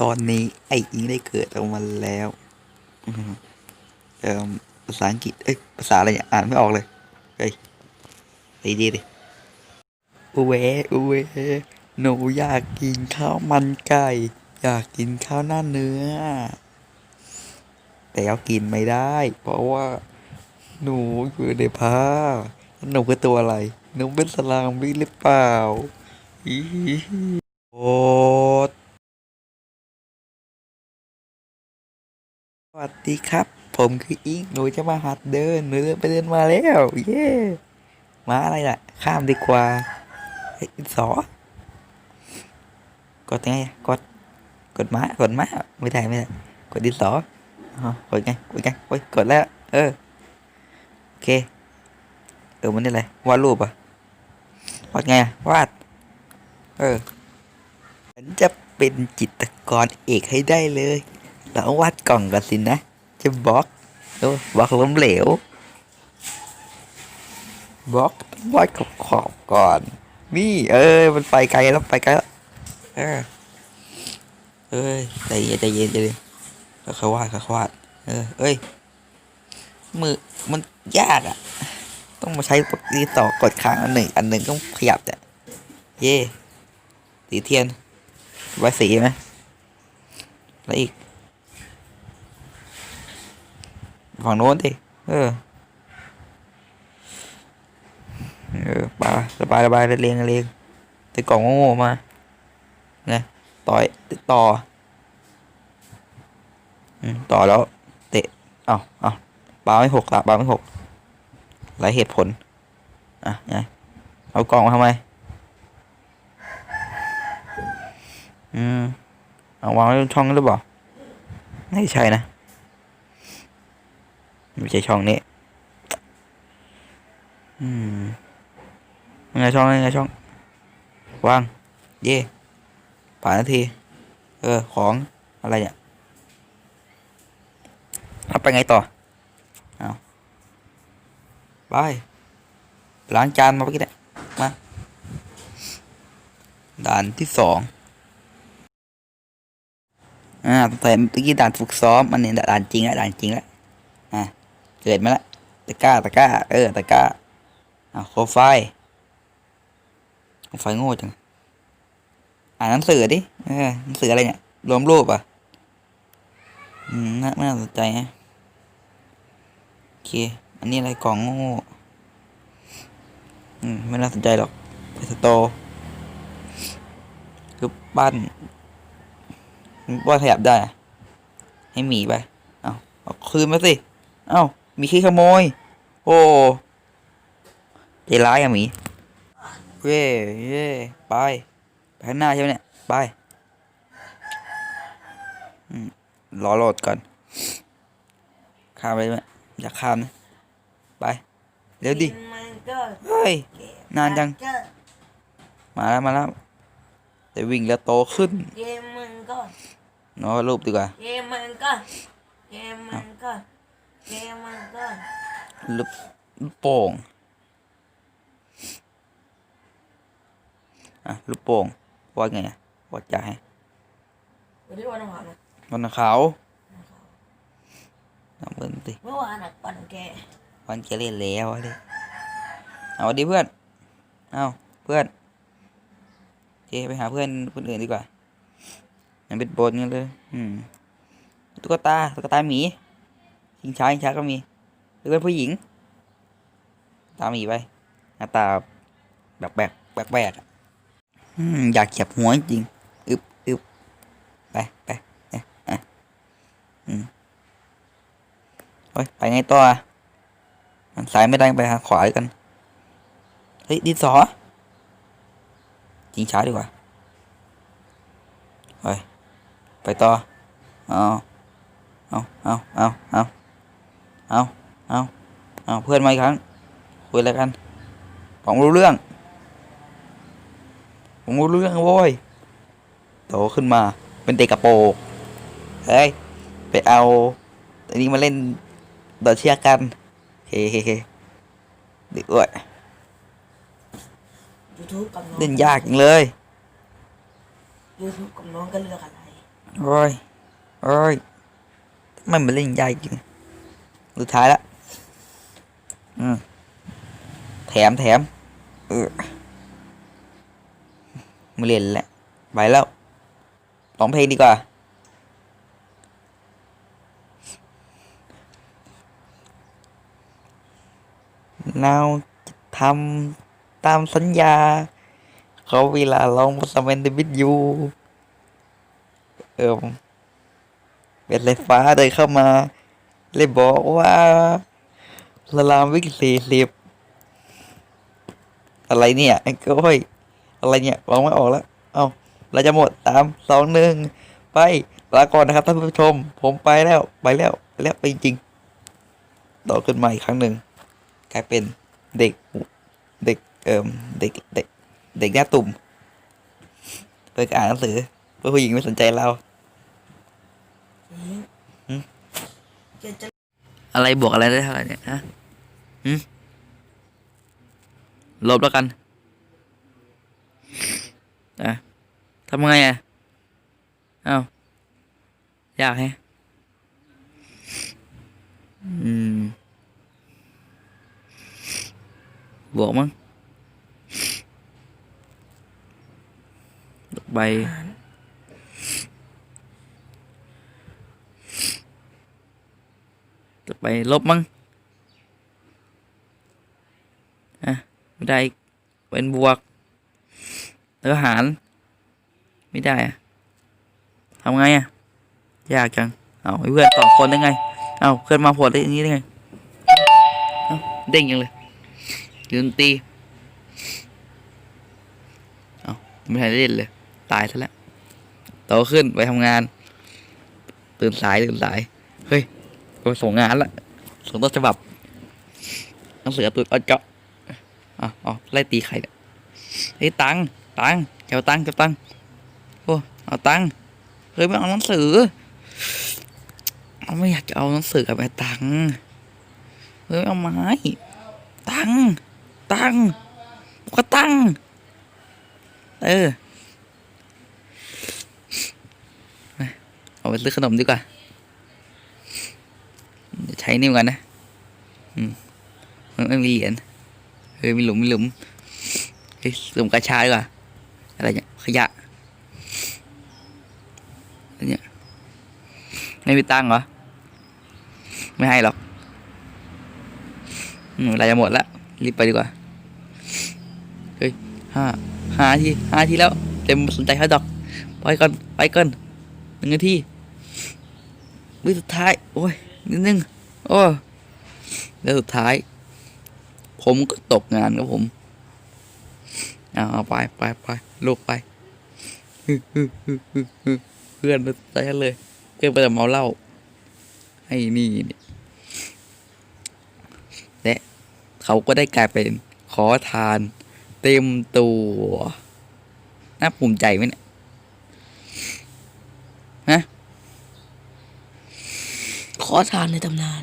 ตอนนี้ไอ้อิงได้เกิดออกมาแล้วเอ่อภาษาอังกฤษ เอ้ย ภาษาอะไรเนี่ย อ่านไม่ออกเลย เฮ้ยดีดีดิอุเวอุเวหนูอยากกินข้าวมันไก่ อยากกินข้าวหน้าเนื้อ แต่เอากินไม่ได้ เพราะว่า หนูอยู่ในผ้าหนูคือตัวอะไร หนูเป็นสลามวิหรือเปล่าอีโอ สวัสดีครับ ผมคืออิงหนูจะมาหัดเดินหนูเดินไปเดินมาแล้วเย้มาอะไรล่ะ ข้ามดีกว่าเฮ้สอกดไงกดกดม้ากดม้าไม่ได้ไม่ได้กดดินสอกดไงกดไงโอ้ยกดแล้ว เออโอเคเออมันนี่อะไรวาดรูปอะวาดไงวาดเออฉันจะเป็นจิตรกรเอกให้ได้เลย แล้วาดกล่องกันสินะ จะบล็อกโอ้บล็อกล้มเหลวบล็อกต้องวาดขอบขอบก่อน นี่ เออมันไปไกลแล้วไปไกลแล้วเออเอ้ยใจเย็นใจเย็นใจเย็นค่อยวาดค่อยวาดเออเอ้ยมือมันยากอะ ต้องมาใช้ปากดีต่อกดค้างอันหนึ่งอันหนึ่งต้องขยับเนี่ยเย่สีเทียนไว้สีไหมแล้วอีก ฝั่งโน้นดิเออเออปาระบายระบายเรียงเรียงแต่กล่องโง่มาไงต่อยต่ออืมต่อแล้ว เตะเอาเอาปาไม่หกละปาไม่หกหลายเหตุผล อะไงเอากล่องมาทำไม อืม เอาวางไว้ช่องหรือเปล่า ไม่ใช่นะ ไม่ใช่ช่องนี้ อืมไงช่องไงช่องวาง เย่ผ่านนาที เออ ของอะไรเนี่ยเอาไปไงต่อ เอาไปล้างจานมาเมื่อกี้เนี่ยมาด่านที่สองอ่าแต่เมื่อกี้ด่านฝึกซ้อมอันนี้ด่านจริงแล้วด่านจริงแล้วอ่า เกิดมาแล้วตะก้าตะก้า เออตะก้าอ่าโคมไฟโคมไฟโง่จังอ่านหนังสือดิเออหนังสืออะไรเนี่ยรวมรูปอะอืมน่าน่าสนใจฮะโอเค อันนี้อะไรกล่องโง่อืมไม่น่าสนใจหรอกไปสโตร์คือบ้านบ้านขยับได้ ให้หมีไป เอาเอาคืนมาสิ เอ้า มีขี้ขโมย โอ้ใจร้ายอะหมีเย่เย่ไปไปข้างหน้าใช่ไหมเนี่ย ไปอืมรอโหลดก่อน ข้ามไปไหมอยากข้ามนะ ไปเร็วดิมันก็เฮ้ย นานจังก็มาแล้วมาแล้วแต่วิ่งแล้วโตขึ้นเกมมันก็เนาะรูปดีกว่า ลูกลูกโป่งอะลูกโป่งว่าไงอะวัดใจให้วันนี้วันอังคารนะวันขาวเอาเบิ่งสิเมื่อวานอะปั่นแกวันจะเล่นแล้วอะดิเอาดีเพื่อนเอาเพื่อนโอเคไปหาเพื่อนคนอื่นดีกว่ายังเป็นบนกันเลย อืมตุ๊กตาตุ๊กตาหมี ชิงช้าชิงช้าก็มีหรือเป็นผู้หญิง ตามหมีไปหน้าตาแบบแบกแบกแบกอยากเจ็บหัวจริงอึบอึบไปไปเนี่ยอะอืมเฮ้ยไปไงต่อมันซ้ายไม่ได้ไปหาขวากัน เฮ้ยดินสอจริงช้าดีกว่าไปไปต่อเอาเอาเอาเอาเอา เอาเอาเอาเพื่อนมาอีกครั้งคุยอะไรกัน ผมรู้เรื่อง ผมรู้เรื่องโว้ยโตขึ้นมา เป็นเด็กกระโปรงเฮ้ย ไปเอา อันนี้มาเล่นดอเชียกัน เฮ้เฮ้เฮ้เด็กอ้วยยูทูบกับน้องเล่นยากจังเลยยูทูบกับน้องก็เลือกอะไรโอ้ยโอ้ยทำไมมันเล่นยากจริง สุดท้ายละอืมแถมแถม เออม่เล่นแล้วไปแล้วร้องเพลงดีกว่า เราจะทำตามสัญญา เขาเวลาลองสมัยเดวิดยูเออเป็นไรฟ้าเดินเข้ามา เลยบอกว่าละลามวิกสี่สิบอะไรเนี่ยไอ้ก้อยอะไรเนี่ยร้องไม่ออกแล้ว เอาเราจะหมดสามสองหนึ่งไปลาก่อนนะครับท่านผู้ชม ผมไปแล้วไปแล้วไปแล้วไปจริงๆต่อขึ้นมาอีกครั้งหนึ่งกลายเป็นเด็กเด็กเอ่มเด็กเด็กเด็กหน้าตุ่มเพื่ออ่านหนังสือเพื่อผู้หญิงไม่สนใจเรา อะไรบวกอะไรได้เท่าไหร่เนี่ยฮะหืมลบแล้วกันอะทำไงอะเอ้ายากแฮะอืม บวกมั้งใบ หาร ต่อ ไปลบมั้งอะไม่ได้เป็นบวก แล้วก็หาร ไม่ได้อะทำไงอะยากจัง เอาเพื่อนสองคนได้ไง เอาเพื่อนมาโผล่ได้อย่างนี้ได้ไงเด้งยังเลยยืนตีเอาไม่ทันได้เล่นเลย ตายซะแล้วโตขึ้นไปทำงาน ตื่นสาย ตื่นสาย ไปส่งงานละส่งต้นฉบับหนังสือตุดเอาเจาะอ๋อไล่ตีใครเนี่ยเฮ้ยตังตังเจ้าตังเจ้าตังโอ้เอาตังเฮ้ยไม่เอาหนังสือเอาไม่อยากจะเอาหนังสือกับไอ้ตังเฮ้ยเอาไม้ตังตังก็ตังเออไปเอาไปซื้อขนมดีกว่า ใช้นี่เหมือนนะ อืมมันไม่มีเหรียญเฮ้ยมีหลุมมีหลุมเฮ้ยหลุมกระชายดีกว่าอะไรเนี่ยขยะอะไรเนี่ยไม่มีตังค์เหรอ ไม่ให้หรอกอืมเวลาจะหมดแล้วรีบไปดีกว่า เฮ้ยห้าห้าทีห้าทีแล้วเต็มสนใจเขาดอก ไปก่อน ไปก่อนหนึ่งนาทีวิสุดท้าย โอ้ยนิดนึง โอ้แล้วสุดท้าย ผมก็ตกงานครับผมเอาไปไปไปลูกไปเพื่อนมาใจเลยเพื่อนไปแต่เมาเหล้าไอ้นี่นี่และเขาก็ได้กลายเป็นขอทาน เต็มตัวน่าภูมิใจไหมเนี่ยขอทานในตำนาน